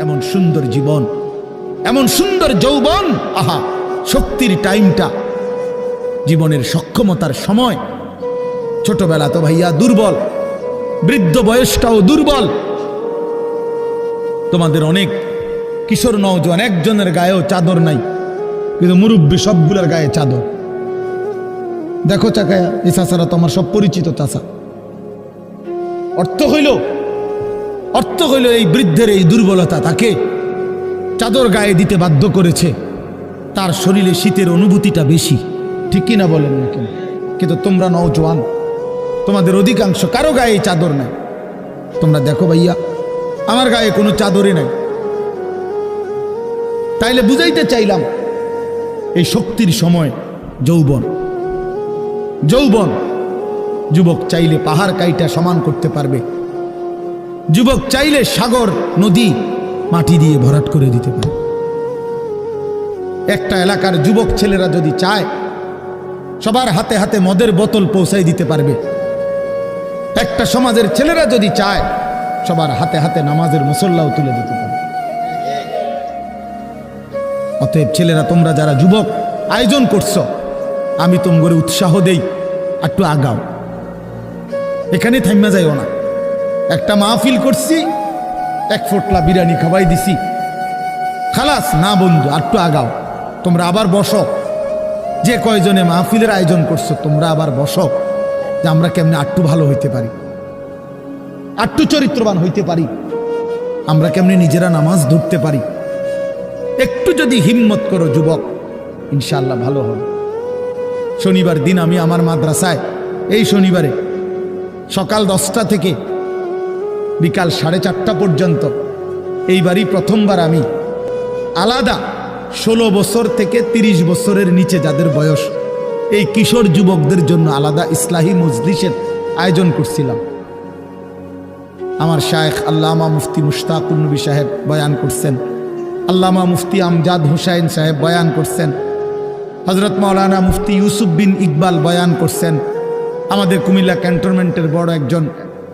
এমন সুন্দর জীবন, এমন সুন্দর যৌবন, আহা, শক্তির টাইমটা, জীবনের সক্ষমতার সময়। ছোটবেলা তো ভাইয়া দুর্বল, বৃদ্ধ বয়সটাও দুর্বল। তোমাদের অনেক কিশোর নওজোয়ান, একজনের গায়েও চাদর নাই, কিন্তু মুরব্বী সবগুলোর গায়ে চাদর। দেখো চাকায়া, এই চাষারা তো আমার সব পরিচিত চাষা অর্থ হইল অর্থ হইল এই বৃদ্ধের এই দুর্বলতা, তাকে চাদর গায়ে দিতে বাধ্য করেছে। তার শরীরে শীতের অনুভূতিটা বেশি। ঠিক কিনা বলেন না কেন কিন্তু তোমরা নওজোয়ান তোমাদের অধিকাংশ কারও গায়ে চাদর নাই। তোমরা দেখো ভাইয়া, আমার গায়ে কোনো চাদরই নাই। তাইলে বুঝাইতে চাইলাম, এই শক্তির সময় যৌবন যৌবন, যুবক চাইলে পাহাড় কাইটা সমান করতে পারবে। যুবক চাইলে সাগর, নদী, মাটি দিয়ে ভরাট করে দিতে পারে। একটা এলাকার যুবক ছেলেরা যদি চায়, সবার হাতে হাতে মদের বোতল পৌঁছাই দিতে পারবে। একটা সমাজের ছেলেরা যদি চায়, সবার হাতে হাতে নামাজের মুসল্লাও তুলে দিতে পারবে। অতএব ছেলেরা, তোমরা যারা যুবক, আয়োজন করছ, আমি তোমগরে উৎসাহ দেই একটু আগাও। এখানে থাইমা যাইও না। একটা মাহফিল করছি, এক ফোটলা বিরিয়ানি খাওয়াই দিছি। খালাস, না বন্ধু একটু আগাও। তোমরা আবার বসো। যে কয়জনে মাহফিলের আয়োজন করছ, তোমরা আবার বসো, যে আমরা কেমনে আটটু ভালো হইতে পারি। আটটু চরিত্রবান হইতে পারি। আমরা কেমনে নিজেরা নামাজ ধরতে পারি। একটু যদি হিম্মত করো যুবক ইনশাল্লাহ ভালো হবে। শনিবার দিন আমি আমার মাদ্রাসায়, এই শনিবারে সকাল দশটা থেকে বিকাল সাড়ে চারটা পর্যন্ত। এইবারই প্রথমবার আমি আলাদা ষোলো বছর থেকে ৩০ বছরের নিচে যাদের বয়স, এই কিশোর যুবকদের জন্য আলাদা ইসলাহী মজলিসের আয়োজন করছিলাম। আমার শায়েখ আল্লামা মুফতি মুশতাকুর নবী সাহেব বয়ান করছেন, আল্লামা মুফতি আমজাদ হুসাইন সাহেব বয়ান করছেন হজরত মাওলানা মুফতি ইউসুফ বিন ইকবাল বয়ান করছেন। আমাদের কুমিল্লা ক্যান্টনমেন্টের বড় একজন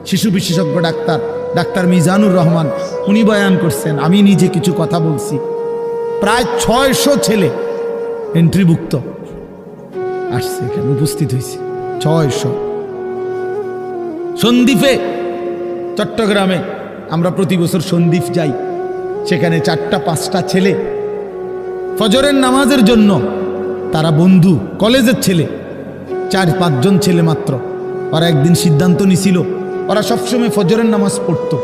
শিশু বিশেষজ্ঞ ডাক্তার ডাক্তার মিজানুর রহমান, উনি বয়ান করছেন, আমি নিজে কিছু কথা বলছি। প্রায় ছয়শো ছেলে এন্ট্রিভুক্ত আসছে এখানে, উপস্থিত হয়েছে। ছয়শো। সন্দ্বীপে, চট্টগ্রামে, আমরা প্রতি বছর সন্দ্বীপ যাই। সেখানে চারটা, পাঁচটা ছেলে। ফজরের নামাজের জন্য তারা বন্ধু, কলেজের ছেলে, চার, পাঁচজন ছেলে মাত্র। ওরা একদিন সিদ্ধান্ত নিছিল ওরা সবসময় ফজরের নামাজ পড়তো।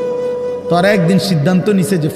তো ওরা একদিন সিদ্ধান্ত নিছে যে